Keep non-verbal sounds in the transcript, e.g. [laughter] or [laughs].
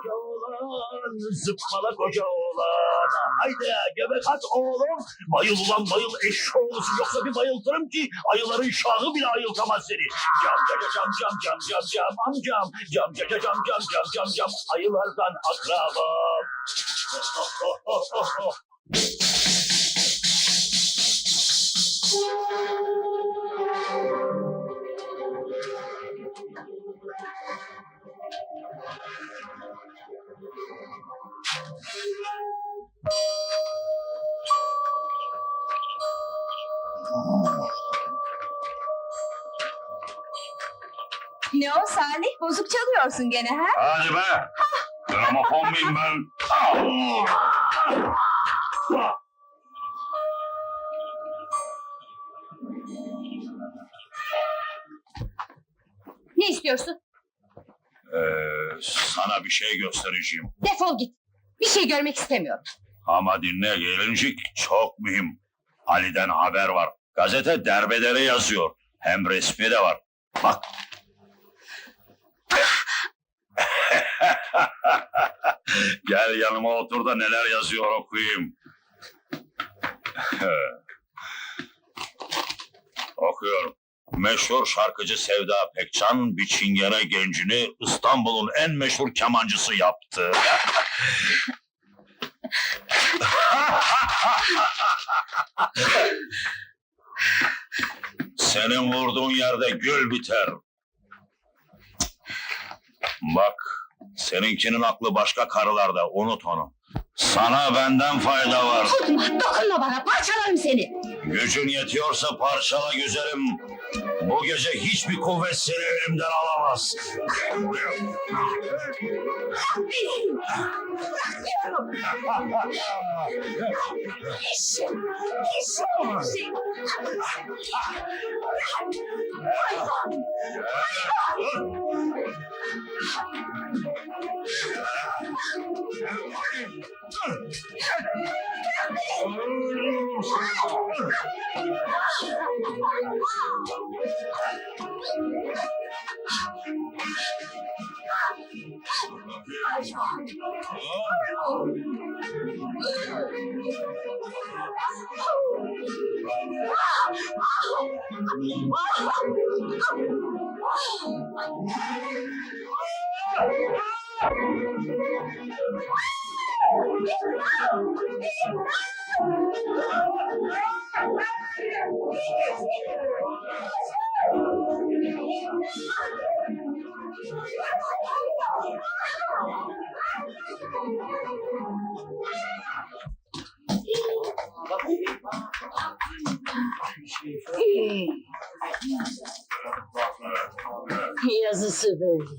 koca oğlan, zıppala koca oğlan. Haydi göbek at oğlum. Bayıl ulan bayıl eşşoğlusu yoksa bir bayıltırım ki ayıların şahı bile ayıltamaz seni. Cam caca cam cam cam cam cam amcam. Cam caca cam cam cam cam cam ayılardan akrabam. [laughs] Ne o Salih? Bozuk çalıyorsun gene ha? Hadi be. Gramofon muyum ben? Ne istiyorsun? Ee, sana bir şey göstereceğim. Defol git. Bir şey görmek istemiyorum. Ama dinle gelincik çok mühim. Ali'den haber var. Gazete derbedere yazıyor. Hem resmi de var. Bak. [laughs] Gel yanıma otur da neler yazıyor okuyayım. [laughs] Okuyorum. Meşhur şarkıcı Sevda Pekcan bir çingene gencini İstanbul'un en meşhur kemancısı yaptı. [laughs] Senin vurduğun yerde gül biter. Bak, seninkinin aklı başka karılarda, unut onu. Sana benden fayda var. Dokunma, dokunma bana. Parçalarım seni. Gücün yetiyorsa parçala güzelim. Bu gece hiçbir kuvvet seni elimden alamaz. Bırakmıyorum. Eşim, eşim, eşim. Hayvan, hayvan. Bırak beni. Oh, my God. He has a severity.